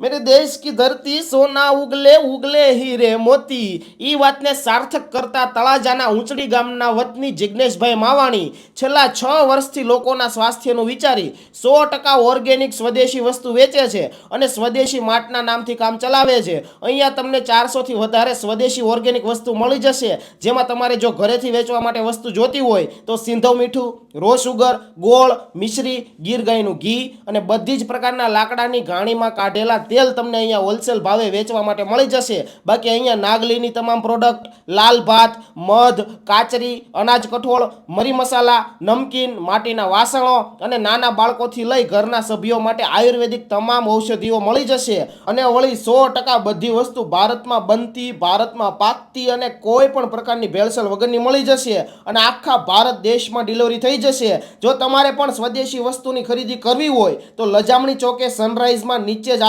મેરે દેશ કી ધરતી સોના ઉગલે ઉગલે હીરે મોતી ઈ વાતને સાર્થક કરતા તળાજાના ઊંચડી ગામના વતની જિજ્ઞેશભાઈ માવાણી છેલ્લા છ વર્ષથી લોકોના સ્વાસ્થ્યનું વિચારી સો ટકા ઓર્ગેનિક સ્વદેશી વસ્તુ વેચે છે અને સ્વદેશી માટના નામથી કામ ચલાવે છે. અહીંયા તમને ચારસોથી વધારે સ્વદેશી ઓર્ગેનિક વસ્તુ મળી જશે. જેમાં તમારે જો ઘરેથી વેચવા માટે વસ્તુ જોતી હોય, તો સિંધવ મીઠું રો સુગર ગોળ, મિશ્રી, ગીર ગાયનું ઘી અને બધી જ પ્રકારના લાકડાની ઘાણીમાં કાઢેલા તેલ તમને અહીંયા હોલસેલ ભાવે વેચવા માટે મળી જશે. બાકી અહીંયા નાગલીની તમામ પ્રોડક્ટ લાલ ભાત, મધ, કાચરી, અનાજ કઠોળ, મરી મસાલા, નમકીન, માટીના વાસણો અને નાના બાળકોથી લઈ ઘરના સભ્યો માટે આયુર્વેદિક તમામ ઔષધિઓ મળી જશે. અને વળી સો ટકા બધી વસ્તુ ભારતમાં બનતી, ભારતમાં પાકતી અને કોઈ પણ પ્રકારની ભેળસેળ વગરની મળી જશે. અને આખા ભારત દેશમાં ડિલિવરી થઈ જશે. જો તમારે પણ સ્વદેશી વસ્તુની ખરીદી કરવી હોય, તો લજામણી ચોકે સનરાઈઝમાં નીચે જ